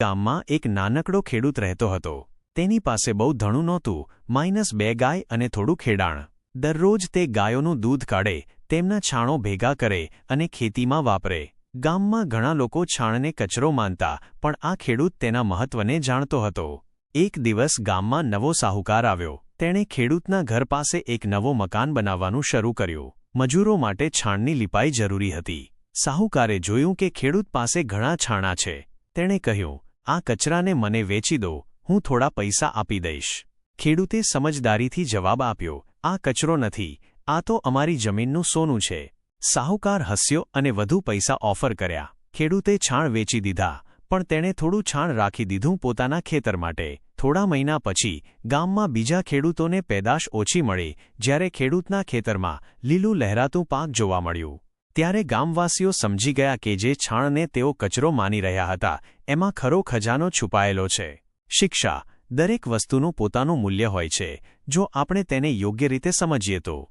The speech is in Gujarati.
ગામમાં એક નાનકડો ખેડૂત રહેતો હતો. તેની પાસે બહુ ધણું નહોતું, માઇનસ બે ગાય અને થોડું ખેડાણ. દરરોજ તે ગાયોનું દૂધ કાઢે, તેમના છાણો ભેગા કરે અને ખેતીમાં વાપરે. ગામમાં ઘણા લોકો છાણને કચરો માનતા, પણ આ ખેડૂત તેના મહત્વને જાણતો હતો. એક દિવસ ગામમાં નવો સાહુકાર આવ્યો. તેણે ખેડૂતના ઘર પાસે એક નવો મકાન બનાવવાનું શરૂ કર્યું. મજૂરો માટે છાણની લિપાઈ જરૂરી હતી. સાહુકારે જોયું કે ખેડૂત પાસે ઘણા છાણા છે. તેણે કહ્યું આ કચરાને મને વેચી દો, હું થોડા પૈસા આપી દઈશ. ખેડૂતે સમજદારીથી જવાબ આપ્યો, આ કચરો નથી, આ તો અમારી જમીનનું સોનું છે. સાહુકાર હસ્યો અને વધુ પૈસા ઓફર કર્યા. ખેડૂતે છાણ વેચી દીધા, પણ તેણે થોડું છાણ રાખી દીધું પોતાના ખેતર માટે. થોડા મહિના પછી, ગામમાં બીજા ખેડૂતોને પેદાશ ઓછી મળી, જ્યારે ખેડૂતના ખેતરમાં લીલું લહેરાતું પાક જોવા મળ્યું. ત્યારે ગામવાસીઓ સમજી ગયા કે જે છાણને તેઓ કચરો માની રહ્યા હતા, એમાં ખરો ખજાનો છુપાયેલો છે. શિક્ષા, દરેક વસ્તુનું પોતાનું મૂલ્ય હોય છે, જો આપણે તેને યોગ્ય રીતે સમજીએ તો.